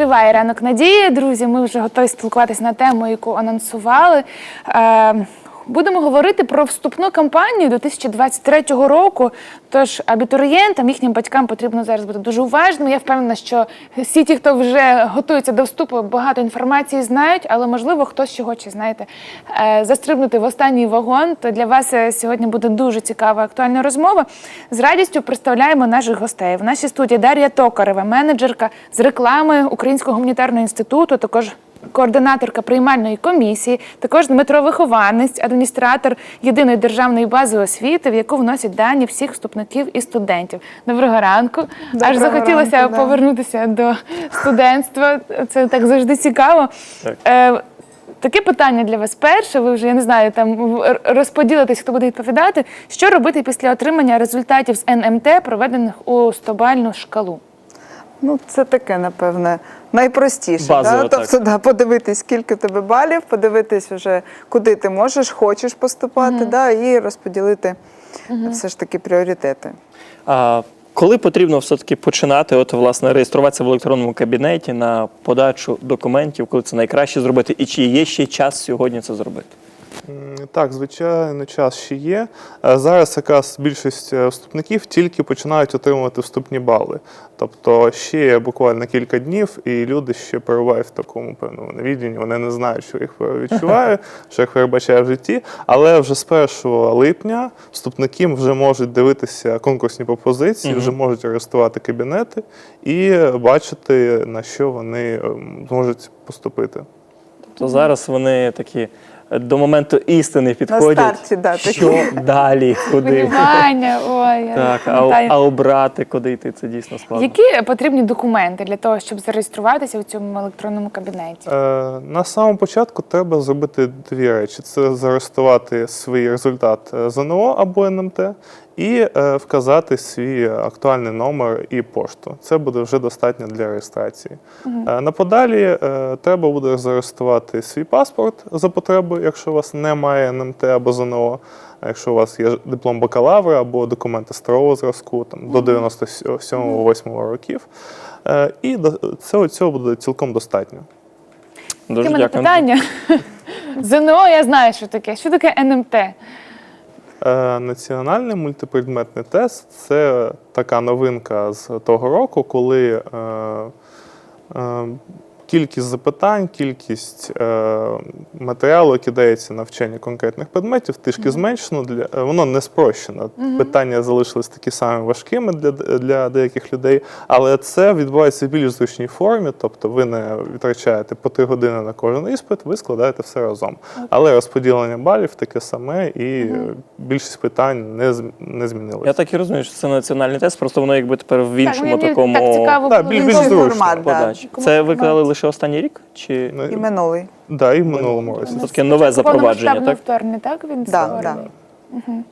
Триває ранок надії, друзі. Ми вже готові спілкуватися на тему, яку анонсували. Е, Будемо говорити про вступну кампанію 2023 року. Тож абітурієнтам, їхнім батькам потрібно зараз бути дуже уважними. Я впевнена, що всі ті, хто вже готується до вступу, багато інформації знають, але можливо хтось ще хоче, знаєте, е, застрибнути в останній вагон. То для вас е, сьогодні буде дуже цікава актуальна розмова. З радістю представляємо наших гостей. В нашій студії Дар'я Токарева, менеджерка з реклами Українського гуманітарного інституту, також координаторка приймальної комісії, також Дмитро Вихованець, адміністратор єдиної державної бази освіти, в яку вносять дані всіх вступників і студентів. Доброго ранку. Аж захотілося ранку, да. повернутися до студентства. Це так завжди цікаво. Так. Е, Таке питання для вас перше. Ви вже я не знаю, там в- розподілитесь, хто буде відповідати. Що робити після отримання результатів з НМТ, проведених у стобальну шкалу? Ну, це таке, напевне, найпростіше. Базово, да? так. Тобто, да, подивитись, скільки тебе балів, подивитись вже, куди ти можеш, хочеш поступати, да, і розподілити все ж таки пріоритети. А коли потрібно все-таки починати, от власне реєструватися в електронному кабінеті на подачу документів, коли це найкраще зробити, і чи є ще час сьогодні це зробити? Так, звичайно, час ще є. Е, Зараз якраз більшість е, вступників тільки починають отримувати вступні бали. Тобто ще буквально кілька днів, і люди ще перебувають в такому певному невідінні. Вони не знають, що їх відчуває, що їх передбачає в житті. Але вже з 1 липня вступники вже можуть дивитися конкурсні пропозиції, вже можуть реєструвати кабінети і бачити, на що вони ем, зможуть поступити. То зараз вони такі до моменту істини підходять. старті, да, такі. що далі, куди? Внимання, ой, я Так, а, пам'ятаю. а обрати, куди йти, це дійсно складно. Які потрібні документи для того, щоб зареєструватися у цьому електронному кабінеті? Е, На самому початку треба зробити дві речі: це зареєструвати свій результат е, ЗНО або НМТ і е, вказати свій актуальний номер і пошту. Це буде вже достатньо для реєстрації. Е, На подалі е, треба буде зареєструвати свій паспорт за потребою, якщо у вас немає НМТ або ЗНО. А Якщо у вас є диплом бакалавра або документи старого зразку там, до 97-8 років, Е, і до- цього, цього буде цілком достатньо. Дуже Таке мене дякую. питання. ЗНО, я знаю, що таке. Що таке НМТ? Е, Національний мультипредметний тест це така новинка з того року, коли е, е, кількість запитань, кількість е, матеріалу, який дається на вчення конкретних предметів, трішки зменшено. Для, е, воно не спрощено. Питання залишились такі самі важкими для, для деяких людей, але це відбувається в більш зручній формі, тобто ви не витрачаєте по три години на кожен іспит, ви складаєте все разом. Але розподілення балів таке саме, і е, більшість питань не, не змінилося. Я так і розумію, що це національний тест, просто воно якби тепер в іншому мені такому так цікаво Так, більш- більш зручно формат, да. Це ви формат? Лише останній рік? Чи Ну, І минулий. Да, і в минулому році. це таке нове запровадження, так? вторгнення, так? Він Да, створений? да. Е,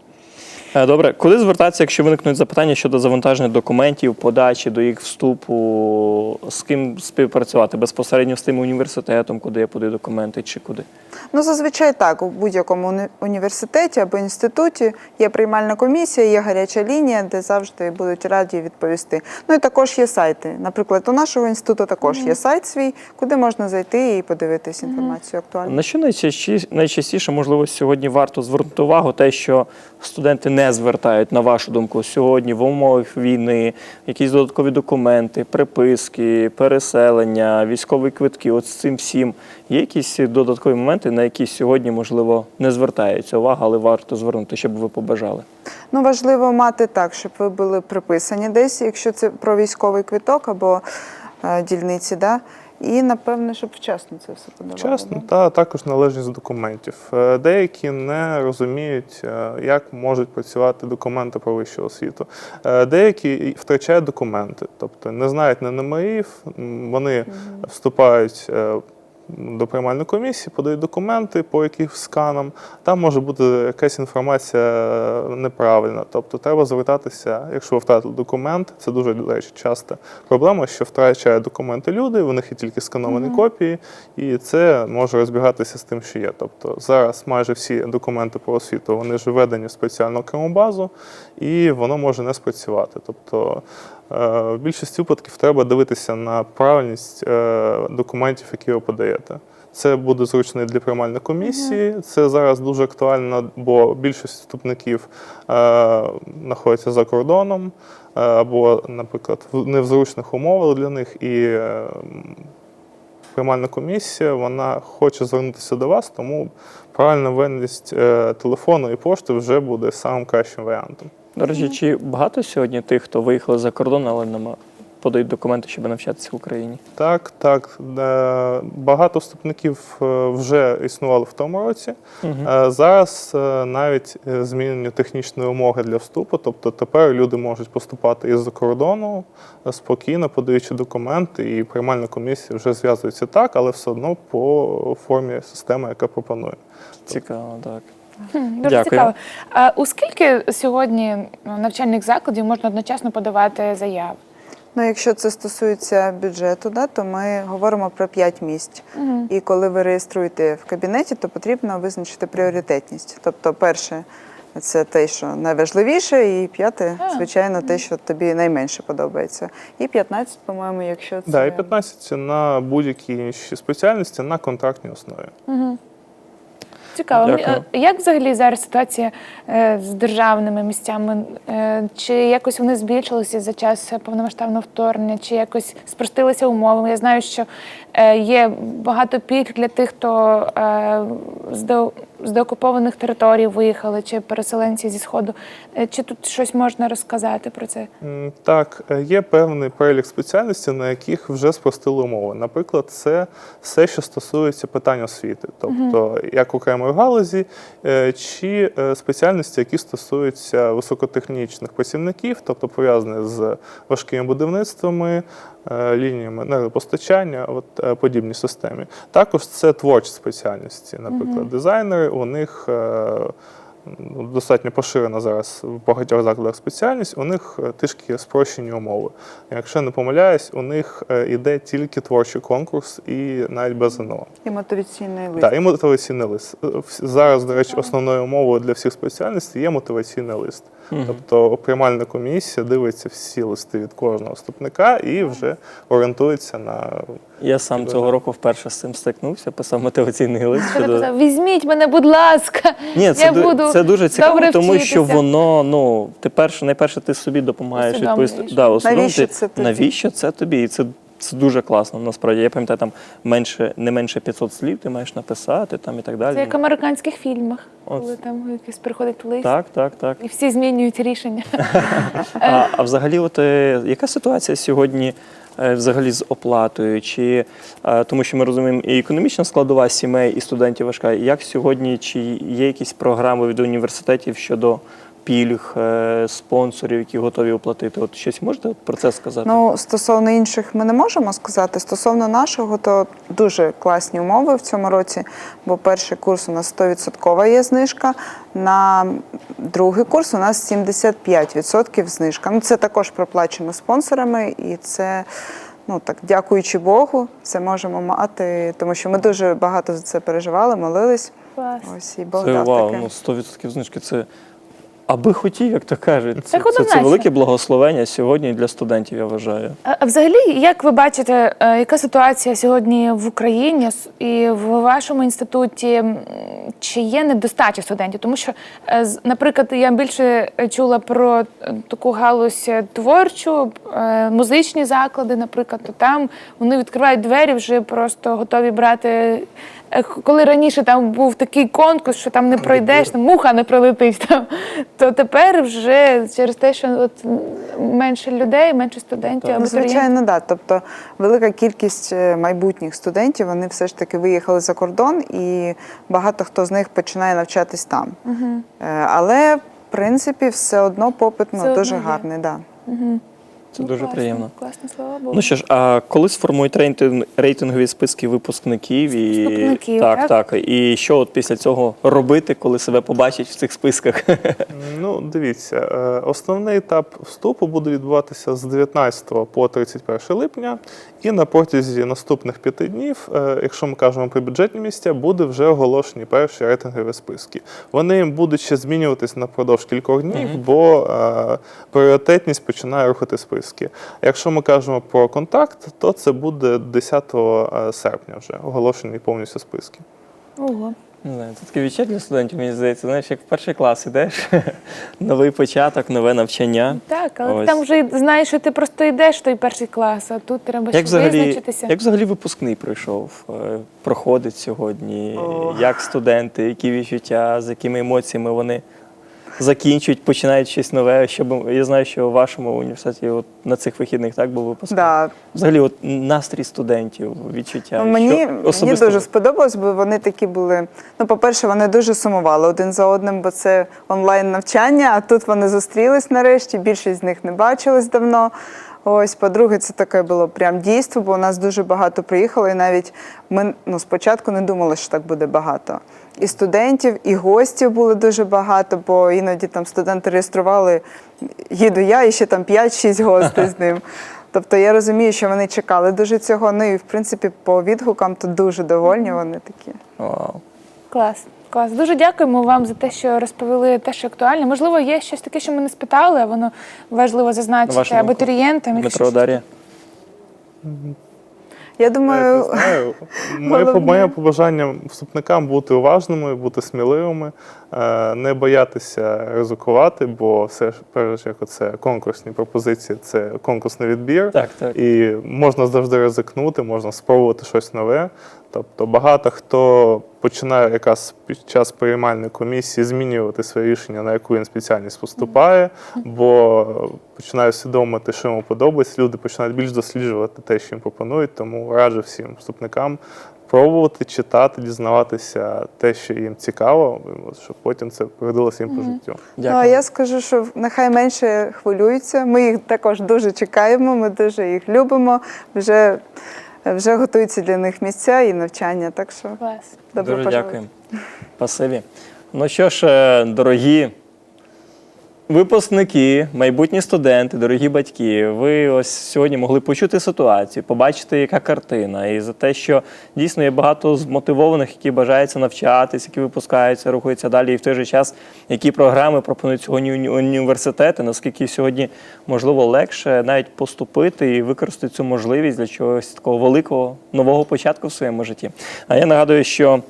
Добре, куди звертатися, якщо виникнуть запитання щодо завантаження документів, подачі до їх вступу, з ким співпрацювати безпосередньо з тим університетом, куди я подаю документи, чи куди? Ну, зазвичай так, у будь-якому уні- університеті або інституті є приймальна комісія, є гаряча лінія, де завжди будуть раді відповісти. Ну і також є сайти. Наприклад, у нашого інституту також є сайт свій, куди можна зайти і подивитись інформацію актуальну. На що найчастіше, найчастіше, можливо, сьогодні варто звернути увагу, те, що студенти не звертають, на вашу думку, сьогодні в умовах війни, якісь додаткові документи, приписки, переселення, військові квитки, от з цим всім. Є якісь додаткові моменти, на які сьогодні, можливо, не звертається увага, але варто звернути, щоб ви побажали. Ну, важливо мати так, щоб ви були приписані десь, якщо це про військовий квиток або е, дільниці, да? І напевне, щоб вчасно це все подавали. Вчасно, да? та також належність документів. Е, Деякі не розуміють, е, як можуть працювати документи про вищу освіту. Е, Деякі втрачають документи, тобто не знають на номерів, вони вступають. До приймальної комісії подають документи по якихось сканам. Там може бути якась інформація неправильна. Тобто треба звертатися, якщо ви втратили документ, це дуже до речі, часто проблема, що втрачають документи люди, у них є тільки скановані копії, і це може розбігатися з тим, що є. Тобто зараз майже всі документи про освіту вони ж введені в спеціальну окрему базу, і воно може не спрацювати. Тобто в більшості випадків треба дивитися на правильність е, документів, які ви подаєте. Це буде зручно і для приймальної комісії. Це зараз дуже актуально, бо більшість вступників е, знаходяться за кордоном е, або, наприклад, в незручних умовах для них. І е, приймальна комісія вона хоче звернутися до вас, тому правильна винність е, телефону і пошти вже буде самим кращим варіантом. До речі, чи багато сьогодні тих, хто виїхали за кордон, але нема подають документи, щоб навчатися в Україні? Так, так. е, Багато вступників е, вже існували в тому році. Е, Зараз навіть змінені технічні умови для вступу. Тобто тепер люди можуть поступати із-за кордону спокійно, подаючи документи, і приймальна комісія вже зв'язується так, але все одно по формі системи, яка пропонує. Цікаво, так. Дуже Дякую. цікаво. А у скільки сьогодні навчальних закладів можна одночасно подавати заяви? Ну, якщо це стосується бюджету, да, то ми говоримо про 5 місць. І коли ви реєструєте в кабінеті, то потрібно визначити пріоритетність. Тобто, перше це те, що найважливіше, і п'яте, звичайно, те, що тобі найменше подобається. І 15, по-моєму, якщо це Да, і 15 на будь-які інші спеціальності на контрактній основі. Цікаво. Дякую. Як взагалі зараз ситуація е, з державними місцями? Е, Чи якось вони збільшилися за час повномасштабного вторгнення, чи якось спростилися умови? Я знаю, що е, є багато пільг для тих, хто е, з деокупованих територій виїхали, чи переселенці зі сходу. Е, Чи тут щось можна розказати про це? Так, е, є певний перелік спеціальностей, на яких вже спростили умови. Наприклад, це все, що стосується питань освіти, тобто як окремої галузі, е, чи спеціальності, які стосуються високотехнічних працівників, тобто пов'язані з важкими будівництвами, лініями енергопостачання, от е, подібні системи. Також це творчі спеціальності, наприклад, дизайнери. У них е, ну, достатньо поширена зараз в багатьох закладах спеціальність, у них е, трішки спрощені умови. Якщо не помиляюсь, у них е, іде тільки творчий конкурс і навіть без ЗНО. і мотиваційний лист. Так, і мотиваційний лист. Е, Зараз, до речі, основною умовою для всіх спеціальностей є мотиваційний лист. Тобто приймальна комісія дивиться всі листи від кожного вступника і вже орієнтується на Я сам цього року вперше з цим стикнувся, писав мотиваційний лист. Щодо- казав? Візьміть мене, будь ласка. Ні, це, я ду- буду це дуже цікаво, добре тому що воно, ну, ти перше, найперше ти собі допомагаєш відповісти. Да, Навіщо це тобі? навіщо це тобі? І це, це дуже класно. Насправді, я пам'ятаю, там менше, не менше 500 слів ти маєш написати там і так далі. Це як в американських фільмах, От. коли там якийсь приходить лист. Так, так, так. І всі змінюють рішення. А, а взагалі, от е, яка ситуація сьогодні е, взагалі з оплатою? Чи е, тому, що ми розуміємо, і економічна складова сімей і студентів важка. Як сьогодні, чи є якісь програми від університетів щодо пільг, е, спонсорів, які готові оплатити? От щось можете про це сказати? Ну, стосовно інших ми не можемо сказати. Стосовно нашого, то дуже класні умови в цьому році, бо перший курс у нас 100% є знижка, на другий курс у нас 75% знижка. Ну, це також проплачено спонсорами, і це, ну так, дякуючи Богу, це можемо мати, тому що ми дуже багато за це переживали, молились. Клас. Ось і Бог це дав вау, таке. ну 100% знижки. Це аби хотів, як то кажуть. Це, це, це велике благословення сьогодні для студентів, я вважаю. А взагалі, як ви бачите, е, яка ситуація сьогодні в Україні і в вашому інституті? Чи є недостача студентів? Тому що, е, наприклад, я більше чула про е, таку галузь творчу, музичні заклади, наприклад, то там вони відкривають двері, вже просто готові брати. Е, Коли раніше там був такий конкурс, що там не пройдеш, там муха не пролетить, там, то тепер вже через те, що от менше людей, менше студентів, Ну, звичайно, да. Тобто велика кількість е, майбутніх студентів вони все ж таки виїхали за кордон, і багато хто з них починає навчатись там. Е, Але в принципі все одно попит ну, Все дуже є. гарний. Да. Це Ну, дуже класно, приємно. Класно, слава Богу. Ну що ж, а коли сформують рейтинг, рейтингові списки випускників і Вступників, так, так? так. І що от після цього робити, коли себе побачать в цих списках? Ну, дивіться, е, основний етап вступу буде відбуватися з 19 по 31 липня, і на протязі наступних п'яти днів, е, якщо ми кажемо про бюджетні місця, буде вже оголошені перші рейтингові списки. Вони будуть ще змінюватись напродовж кількох днів, бо е, пріоритетність починає рухати списки. Списки. Якщо ми кажемо про контакт, то це буде 10 серпня вже оголошені повністю списки. Ого. Не знаю, це таке відчуття для студентів, мені здається, знаєш, як в перший клас ідеш, новий початок, нове навчання. Так, але Ось. там вже знаєш, що ти просто йдеш в той перший клас, а тут треба Як ще взагалі, визначитися. як взагалі випускний пройшов? Е, Проходить сьогодні? О. Як студенти, які відчуття, з якими емоціями вони закінчують, починають щось нове? Щоб я знаю, що у вашому університеті от на цих вихідних так був випускний. Да, Взагалі, от настрій студентів, відчуття. Мені, що мені дуже сподобалось, бо вони такі були. Ну, по-перше, вони дуже сумували один за одним, бо це онлайн навчання, а тут вони зустрілись нарешті. Більшість з них не бачились давно. Ось, по-друге, це таке було прям дійство, бо у нас дуже багато приїхало, і навіть ми ну, спочатку не думали, що так буде багато. І студентів, і гостів було дуже багато, бо іноді там студенти реєстрували, їду я і ще там 5-6 гостей з ним. Тобто я розумію, що вони чекали дуже цього. Ну і в принципі по відгукам то дуже довольні вони такі. Вау. Клас. Клас. Дуже дякуємо вам за те, що розповіли те, що актуальне. Можливо, є щось таке, що ми не спитали, а воно важливо зазначити думку, абітурієнтам. якщо Дмитро щось Дар'я. Я Я думаю, не знаю. Моє, головне- моє побажання вступникам бути уважними, бути сміливими, е, не боятися ризикувати, бо все ж перш як це конкурсні пропозиції, це конкурсний відбір. Так, так. І можна завжди ризикнути, можна спробувати щось нове. Тобто багато хто починає якраз під час приймальної комісії змінювати своє рішення, на яку він спеціальність поступає, бо починає усвідомити, що йому подобається. Люди починають більш досліджувати те, що їм пропонують. Тому раджу всім вступникам пробувати читати, дізнаватися те, що їм цікаво, щоб потім це пригодилося їм по життю. ну, а я скажу, що нехай менше хвилюються. Ми їх також дуже чекаємо, ми дуже їх любимо. Вже, вже готуються для них місця і навчання. Так що Клас. добре Дуже дякуємо. Спасибі. Ну що ж, е, дорогі випускники, майбутні студенти, дорогі батьки, ви ось сьогодні могли почути ситуацію, побачити, яка картина, і за те, що дійсно є багато змотивованих, які бажаються навчатися, які випускаються, рухаються далі, і в той же час, які програми пропонують сьогодні університети, наскільки сьогодні можливо легше навіть поступити і використати цю можливість для чогось такого великого нового початку в своєму житті. А я нагадую, що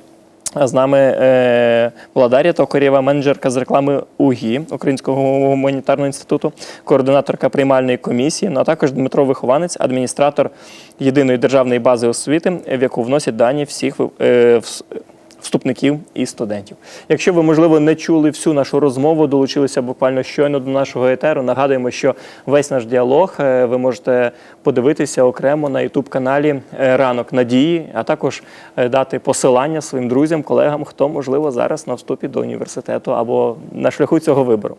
З нами е, була Дар'я Токарєва, менеджерка з реклами УГІ Українського гуманітарного інституту, координаторка приймальної комісії, ну а також Дмитро Вихованець, адміністратор єдиної державної бази освіти, в яку вносять дані всіх е, вс- вступників і студентів. Якщо ви, можливо, не чули всю нашу розмову, долучилися буквально щойно до нашого етеру. Нагадуємо, що весь наш діалог е, ви можете подивитися окремо на ютуб-каналі Ранок Надії, а також е, дати посилання своїм друзям, колегам, хто можливо зараз на вступі до університету або на шляху цього вибору.